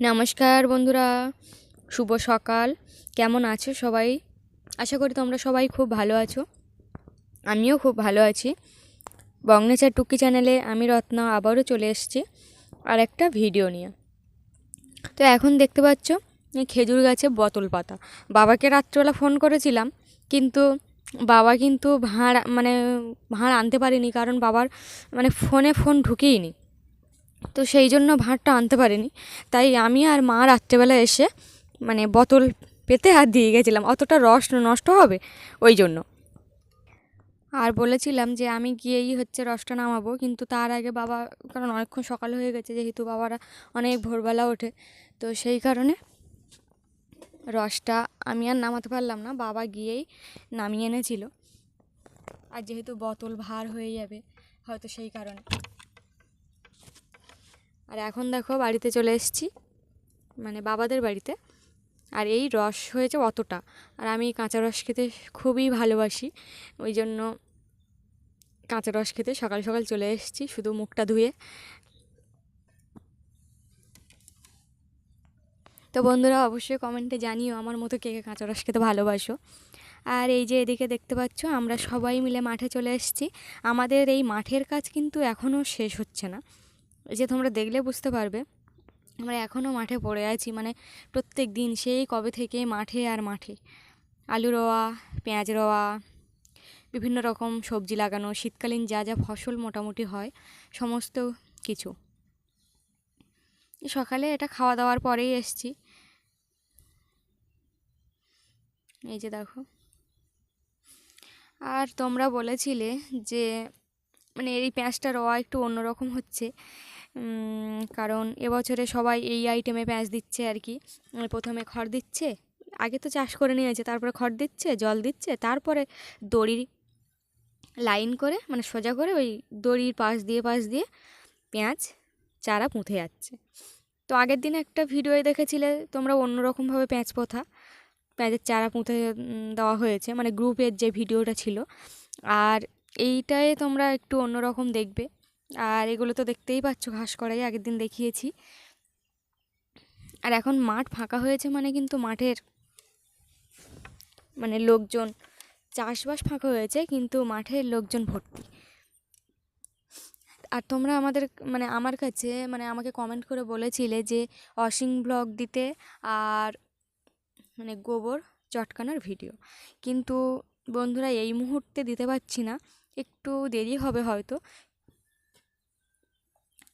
নমস্কার বন্ধুরা, শুভ সকাল। কেমন আছো সবাই? আশা করি তোমরা সবাই খুব ভালো আছো। আমিও খুব ভালো আছি। বংনেচার টুকি চ্যানেলে আমি রত্না আবারও চলে এসেছি আর একটা ভিডিও নিয়ে। তো এখন দেখতে পাচ্ছ খেজুর গাছে বোতল পাতা। বাবাকে রাত্রেবেলা ফোন করেছিলাম, কিন্তু বাবা কিন্তু ভাঁড় মানে ভাঁড় আনতে পারিনি, কারণ বাবার মানে ফোনে ফোন ঢুকেইনি তো সেই জন্য ভাঁড়টা আনতে পারিনি। তাই আমি আর মা রাত্রেবেলা এসে মানে বোতল পেতে আর দিয়ে গেছিলাম। অতটা রস নষ্ট হবে ওই জন্য। আর বলেছিলাম যে আমি গিয়েই হচ্ছে রসটা নামাবো। কিন্তু তার আগে বাবা, কারণ অনেকক্ষণ সকাল হয়ে গেছে, যেহেতু বাবারা অনেক ভোরবেলা ওঠে। তো সেই কারণে রসটা আমি আর নামাতে পারলাম না। বাবা গিয়েই নামিয়ে এনেছিল। আর যেহেতু বোতল ভার হয়ে যাবে, হয়তো সেই কারণে। আর এখন দেখো বাড়িতে চলে এসেছি মানে বাবাদের বাড়িতে। আর এই রস হয়েছে অতটা। আর আমি কাঁচা রস খেতে খুবই ভালোবাসি, ওই জন্য কাঁচা রস খেতে সকাল সকাল চলে এসেছি শুধু মুখটা ধুয়ে। তো বন্ধুরা অবশ্যই কমেন্টে জানিও আমার মতো কে কে কাঁচা রস খেতে ভালোবাসো। আর এই যে এদিকে দেখতে পাচ্ছ, আমরা সবাই মিলে মাঠে চলে এসেছি। আমাদের এই মাঠের কাজ কিন্তু এখনও শেষ হচ্ছে না। যে তোমরা দেখলে বুঝতে পারবে, আমরা এখনও মাঠে পড়ে আছি মানে প্রত্যেক দিন সেই কবে থেকে মাঠে আর মাঠে। আলু রোয়া, পেঁয়াজ রোয়া, বিভিন্ন রকম সবজি লাগানো, শীতকালীন যা যা ফসল মোটামুটি হয়, সমস্ত কিছু। সকালে এটা খাওয়া দাওয়ার পরেই এসছি। এই যে দেখো। আর তোমরা বলেছিলে যে মানে এই পেঁয়াজটা রোয়া একটু অন্যরকম হচ্ছে। কারণ এবছরে সবাই এই আইটেমে পেঁয়াজ দিচ্ছে আর কি। মানে প্রথমে খড় দিচ্ছে, আগে তো চাষ করে নিয়েছে, তারপরে খড় দিচ্ছে, জল দিচ্ছে, তারপরে দড়ির লাইন করে মানে সোজা করে ওই দড়ির পাশ দিয়ে পাশ দিয়ে পেঁয়াজ চারা পুঁতে যাচ্ছে। তো আগের দিন একটা ভিডিওয়ে দেখেছিলে, তোমরা অন্যরকমভাবে পেঁয়াজ পোথা পেঁয়াজের চারা পুঁতে দেওয়া হয়েছে মানে গ্রুপের যে ভিডিওটা ছিল। আর এইটায় তোমরা একটু অন্যরকম দেখবে। আর এগুলো তো দেখতেই পাচ্ছ, ঘাস করাই আগের দিন দেখিয়েছি। আর এখন মাঠ ফাঁকা হয়েছে মানে কিন্তু মাঠের মানে লোকজন, চাষবাস ফাঁকা হয়েছে কিন্তু মাঠের লোকজন ভর্তি। আর তোমরা আমাদের মানে আমার কাছে মানে আমাকে কমেন্ট করে বলেছিলে যে অসিং ব্লগ দিতে আর মানে গোবর চটকানোর ভিডিও। কিন্তু বন্ধুরা, এই মুহূর্তে দিতে পারছি না, একটু দেরি হবে হয়তো।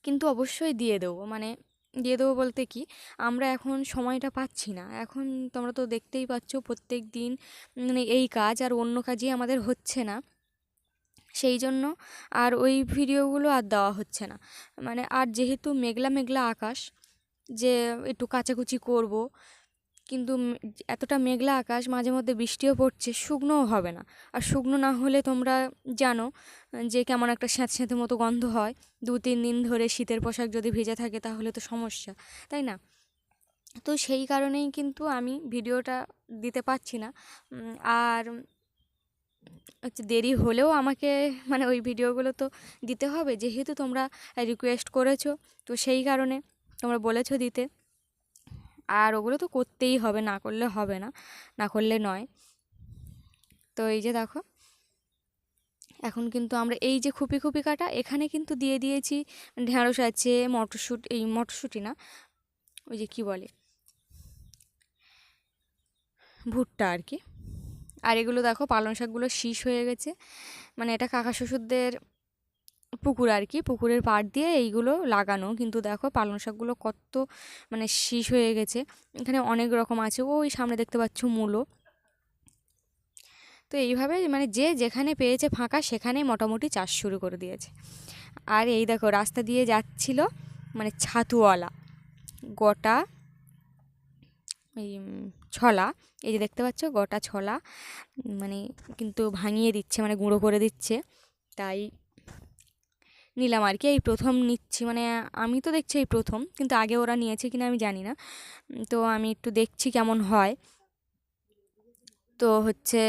কিন্তু অবশ্যই দিয়ে দেবো। মানে দিয়ে দেবো বলতে কি, আমরা এখন সময়টা পাচ্ছি না। এখন তোমরা তো দেখতেই পাচ্ছ প্রত্যেক দিন মানে এই কাজ আর অন্য কাজই আমাদের হচ্ছে না। সেই জন্য আর ওই ভিডিওগুলো আর দেওয়া হচ্ছে না। মানে আর যেহেতু মেঘলা মেঘলা আকাশ, যে একটু কাচাকুচি করব কিন্তু এতটা মেঘলা আকাশ, মাঝে মধ্যে বৃষ্টিও পড়ছে, শুকনোও হবে না। আর শুকনো না হলে তোমরা জানো যে কেমন একটা স্যাঁত স্যাঁতে মতো গন্ধ হয়। দু, তিন দিন ধরে শীতের পোশাক যদি ভেজে থাকে তাহলে তো সমস্যা, তাই না? তো সেই কারণেই কিন্তু আমি ভিডিওটা দিতে পারছি না। আর হচ্ছে দেরি হলেও আমাকে মানে ওই ভিডিওগুলো তো দিতে হবে। যেহেতু তোমরা রিকোয়েস্ট করেছ, তো সেই কারণে তোমরা বলেছ দিতে। আর ওগুলো তো করতেই হবে, না করলে হবে না না করলে নয়। তো এই যে দেখো, এখন কিন্তু আমরা এই যে খুপি খুপি কাটা, এখানে কিন্তু দিয়ে দিয়েছি ঢেঁড়স আছে, মটরশুঁটি, এই মটরশুঁটি না, ওই যে কি বলে? ভুট্টা আর কি। আর এগুলো দেখো, পালং শাকগুলো শীষ হয়ে গেছে। মানে এটা কাকা শ্বশুরদের পুকুর আর কি পুকুরের পাড় দিয়ে এইগুলো লাগানো। কিন্তু দেখো পালং শাকগুলো কত মানে শীষ হয়ে গেছে। এখানে অনেক রকম আছে। ওই সামনে দেখতে পাচ্ছ মূলো। তো এইভাবে মানে যে যেখানে পেয়েছে ফাঁকা, সেখানেই মোটামুটি চাষ শুরু করে দিয়েছে। আর এই দেখো রাস্তা দিয়ে যাচ্ছিল মানে ছাতুওয়ালা। গোটা এই ছলা। এই যে দেখতে পাচ্ছ গোটা ছলা। মানে কিন্তু ভাঙিয়ে দিচ্ছে মানে গুঁড়ো করে দিচ্ছে। তাই নিলাম আর কি, এই প্রথম নিচ্ছি। মানে আমি তো দেখছি এই প্রথম, কিন্তু আগে ওরা নিয়েছে কিনা আমি জানি না। তো আমি একটু দেখছি কেমন হয়। তো হচ্ছে,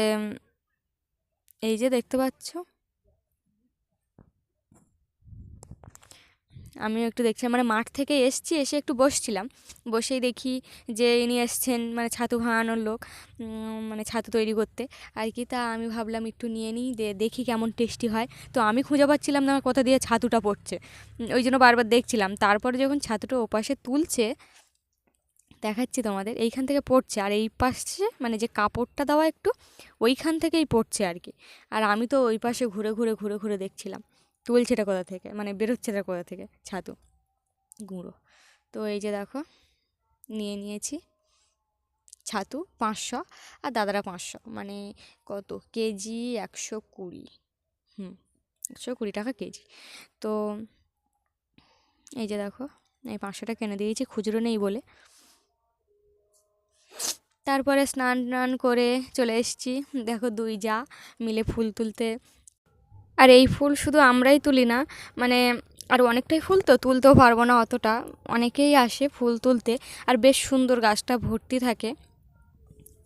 এই যে দেখতে পাচ্ছ? আমিও একটু দেখছিলাম। মানে মাঠ থেকে এসছি, এসে একটু বসছিলাম। বসেই দেখি যে ইনি এসছেন মানে ছাতু ভাঙানোর লোক মানে ছাতু তৈরি করতে। আর কি, তা আমি ভাবলাম একটু নিয়ে নিই দেখি কেমন টেস্টি হয়। তো আমি খুঁজে পাচ্ছিলাম না কোথা দিয়ে ছাতুটা পড়ছে। ওই জন্য বারবার দেখছিলাম। তারপরে যখন ছাতুটা ওপাশে তুলছে, দেখাচ্ছি তোমাদের, এইখান থেকে পড়ছে। আর এই পাশে মানে যে কাপড়টা দেওয়া একটু, ওইখান থেকেই পড়ছে আর কি। আর আমি তো ওই পাশে ঘুরে ঘুরে ঘুরে ঘুরে দেখছিলাম। তুলছেটা কোথা থেকে? মানে বেরোচ্ছেটা কোথা থেকে? ছাতু। গুঁড়ো। তো এই যে দেখো, নিয়ে নিয়েছি ছাতু পাঁচশো আর দাদারা পাঁচশো। মানে কত? কেজি একশো কুড়ি। হুম, একশো কুড়ি টাকা কেজি। তো এই যে দেখো, এই পাঁচশোটা কিনে দিয়েছি, খুচরো নেই বলে। তারপরে স্নান টান করে চলে এসেছি। দেখো দুই যা মিলে ফুল তুলতে আর এই ফুল শুধু আমরাই তুলি না মানে আর অনেকটাই ফুল তো তুলতেও পারব না অতটা। অনেকেই আসে ফুল তুলতে আর বেশ সুন্দর গাছটা ভর্তি থাকে।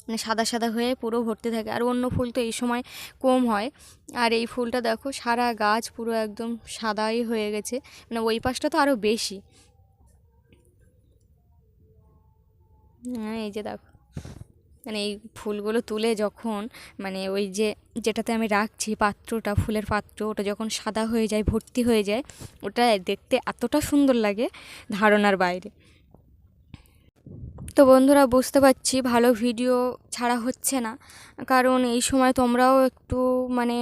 মানে সাদা সাদা হয়ে পুরো ভর্তি থাকে। আর অন্য ফুল তো এই সময় কম হয়। আর এই ফুলটা দেখো সারা গাছ পুরো একদম সাদাই হয়ে গেছে। মানে ওই পাশটা তো আরও বেশি। হ্যাঁ এই যে দেখো। মানে এই ফুলগুলো তুলে যখন মানে ওই যে যেটাতে আমি রাখছি পাত্রটা, ফুলের পাত্র, ওটা যখন সাদা হয়ে যায়, ভর্তি হয়ে যায়, ওটা দেখতে এতটা সুন্দর লাগে ধারণার বাইরে। তো বন্ধুরা, বুঝতে পারছি ভালো ভিডিও ছাড়া হচ্ছে না। কারণ এই সময় তোমরাও একটু মানে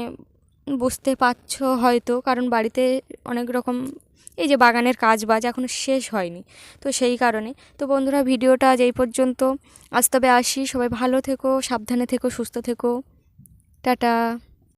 বুঝতে পারছ হয়তো, কারণ বাড়িতে অনেক রকম এই যে বাগানের কাজ বাজ এখনও শেষ হয়নি। তো সেই কারণে। তো বন্ধুরা, ভিডিওটা আজ এই পর্যন্ত। আজ তবে আসি। সবাই ভালো থেকো, সাবধানে থেকো, সুস্থ থেকো। টাটা।